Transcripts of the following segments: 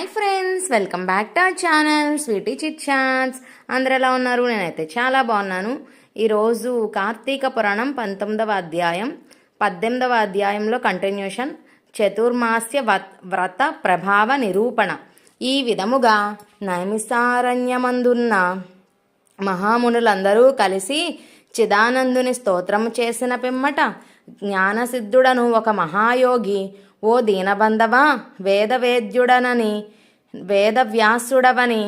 Hi friends welcome back to our channel sweety chit chats. అందరు ఎలా ఉన్నారు? నేనైతే చాలా బాగున్నాను. ఈరోజు కార్తీక పురాణం పంతొమ్మిదవ అధ్యాయం పద్దెనిమిదవ అధ్యాయంలో కంటిన్యూషన్ చతుర్మాస్య వ్రత ప్రభావ నిరూపణ. ఈ విధముగా నైమిసారణ్యమందున్న మహామునులందరూ కలిసి చిదానందుని స్తోత్రము చేసిన పిమ్మట జ్ఞానసిద్ధుడను ఒక మహాయోగి ఓ దీనబంధవా వేదవేద్యుడనని వేదవ్యాసుడవని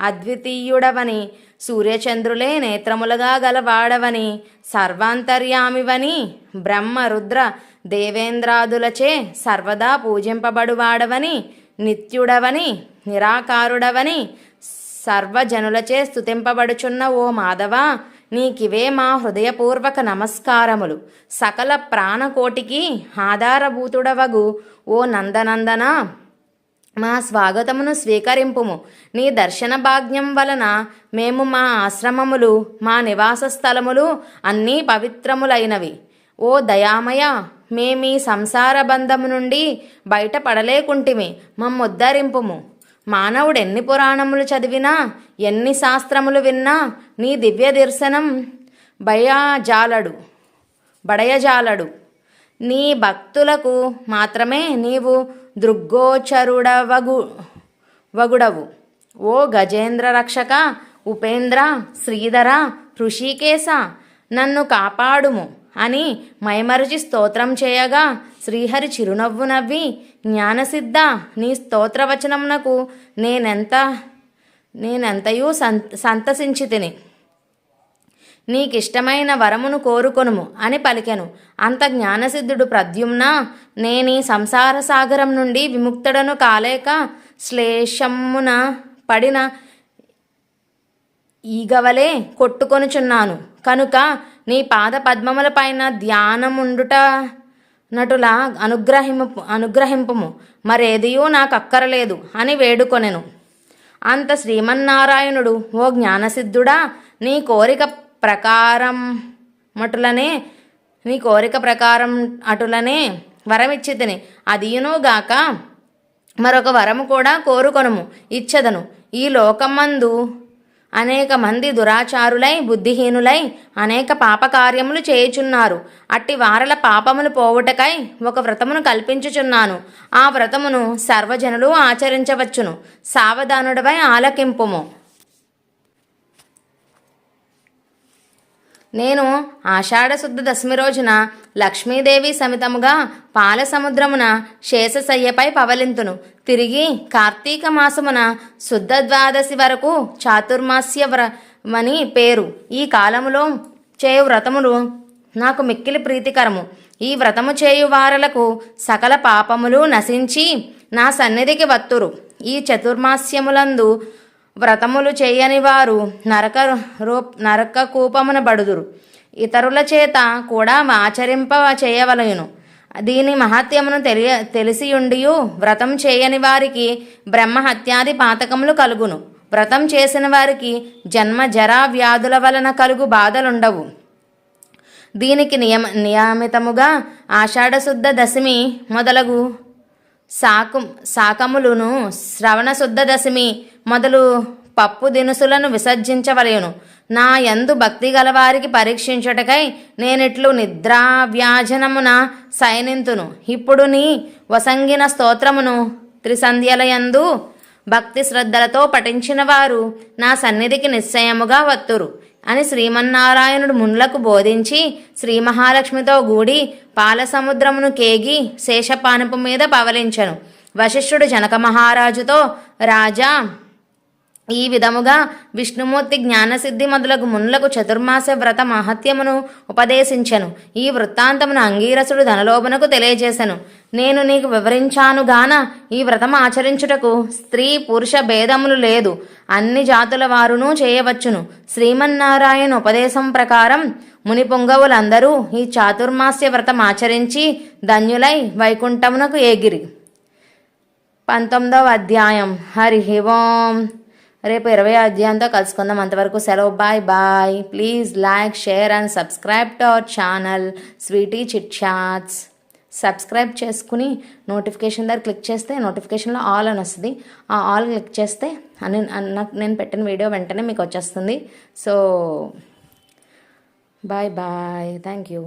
అద్వితీయుడవని సూర్యచంద్రులే నేత్రములుగా గలవాడవని సర్వాంతర్యామివని బ్రహ్మ రుద్ర దేవేంద్రాదులచే సర్వదా పూజింపబడువాడవని నిత్యుడవని నిరాకారుడవని సర్వజనులచే స్థుతింపబడుచున్న ఓ మాధవ నీకివే మా హృదయపూర్వక నమస్కారములు. సకల ప్రాణకోటికి ఆధారభూతుడవగు ఓ నందనందన. మా స్వాగతమును స్వీకరింపుము. నీ దర్శన భాగ్యం వలన మేము మా ఆశ్రమములు మా నివాస స్థలములు అన్నీ పవిత్రములైనవి. ఓ దయామయ మేమీ సంసార బంధము నుండి బయటపడలేకుంటిమి. మమ్ముద్ధరింపుము. మానవుడు ఎన్ని పురాణములు చదివినా ఎన్ని శాస్త్రములు విన్నా నీ దివ్య దర్శనం భయజాలడు బడయజాలడు నీ భక్తులకు మాత్రమే నీవు దృగ్గోచరుడవగు వగుడవు. ఓ గజేంద్ర రక్షక ఉపేంద్ర శ్రీధర ఋషికేశ నన్ను కాపాడుము. అని మైమరచి స్తోత్రం చేయగా శ్రీహరి చిరునవ్వు నవ్వి జ్ఞానసిద్ధ నీ స్తోత్రవచనమునకు నేనెంత నేనెంతయూ సంత సంతసించి తిని నీకిష్టమైన వరమును కోరుకొనుము అని పలికెను. అంత జ్ఞానసిద్ధుడు ప్రద్యుమ్న నేనీ సంసార సాగరం నుండి విముక్తుడను కాలేక శ్లేషమ్మున పడిన ఈగవలే కొట్టుకొనుచున్నాను. కనుక నీ పాద పద్మములపైన ధ్యానముండుట నటులా అనుగ్రహింపు అనుగ్రహింపుము. మరేదియూ నాకు అక్కరలేదు అని వేడుకొనెను. అంత శ్రీమన్నారాయణుడు ఓ జ్ఞానసిద్ధుడా నీ కోరిక ప్రకారం మటులనే నీ కోరిక ప్రకారం అటులనే వరమిచ్చి తిని అదియునుగాక మరొక వరము కూడా కోరుకొనుము ఇచ్చదను. ఈ లోకమందు అనేక మంది దురాచారులై బుద్ధిహీనులై అనేక పాపకార్యములు చేయుచున్నారు. అట్టి వారల పాపములు పోవుటకై ఒక వ్రతమును కల్పించుచున్నాను. ఆ వ్రతమును సర్వజనులు ఆచరించవచ్చును. సావధానుడవై ఆలకింపుము. నేను ఆషాఢశుద్ధ దశమి రోజున లక్ష్మీదేవి సమితముగా పాల సముద్రమున శేషశయ్యపై పవలింతును. తిరిగి కార్తీక మాసమున శుద్ధ ద్వాదశి వరకు చాతుర్మాస్య వ్రమని పేరు. ఈ కాలములో చేయు వ్రతములు నాకు మిక్కిలి ప్రీతికరము. ఈ వ్రతము చేయు వారలకు సకల పాపములు నశించి నా సన్నిధికి వత్తురు. ఈ చతుర్మాస్యములందు వ్రతములు చేయని వారు నరక రూ నరక కూపమున బడుదురు. ఇతరుల చేత కూడా ఆచరింప చేయవలయును. దీని మహత్యమును తెలియ తెలిసియుండియు వ్రతం చేయని వారికి బ్రహ్మహత్యాది పాతకములు కలుగును. వ్రతం చేసిన వారికి జన్మ జరా వ్యాధుల వలన కలుగు బాధలుండవు. దీనికి నియమ నియమితముగా ఆషాఢశుద్ధ దశమి మొదలగు సాకు శాకములను శ్రవణశుద్ధ దశమి మొదలు పప్పు దినుసులను విసర్జించవలేను. నా యందు భక్తి గలవారికి పరీక్షించుటకై నేనిట్లు నిద్రావ్యాజనమున సైనింతును ఇప్పుడు నీ వసంగిన స్తోత్రమును త్రిసంధ్యలయందు భక్తి శ్రద్ధలతో పఠించిన వారు నా సన్నిధికి నిశ్చయముగా వత్తురు. అని శ్రీమన్నారాయణుడు మునులకు బోధించి శ్రీ మహాలక్ష్మితో గూడి పాలసముద్రమును కేగి శేషపానపు మీద పవలించను. వశిష్ఠుడు జనక మహారాజుతో రాజా ఈ విధముగా విష్ణుమూర్తి జ్ఞానసిద్ధి మొదలగు మునులకు చతుర్మాస వ్రత మహత్యమును ఉపదేశించెను. ఈ వృత్తాంతమును అంగీరసుడు ధనలోభనకు తెలియజేశను నేను నీకు వివరించాను గాన ఈ వ్రతం ఆచరించుటకు స్త్రీ పురుష భేదములు లేదు. అన్ని జాతుల వారును చేయవచ్చును. శ్రీమన్నారాయణ ఉపదేశం ప్రకారం ముని పొంగవులందరూ ఈ చాతుర్మాస్య వ్రతం ఆచరించి ధన్యులై వైకుంఠమునకు ఏగిరి. పంతొమ్మిదవ అధ్యాయం. హరి ఓం. రేపు ఇరవై అధ్యాయంతో కలుసుకుందాం. అంతవరకు సెలవు. Bye bye. Please like share and subscribe to our channel sweety chit chats subscribe చేసుకుని నోటిఫికేషన్ దగ్గర క్లిక్ చేస్తే నోటిఫికేషన్లో ఆల్ అని వస్తుంది. ఆ ఆల్ క్లిక్ చేస్తే అని నాకు నేను పెట్టిన వీడియో వెంటనే మీకు వచ్చేస్తుంది. So bye bye. Thank you.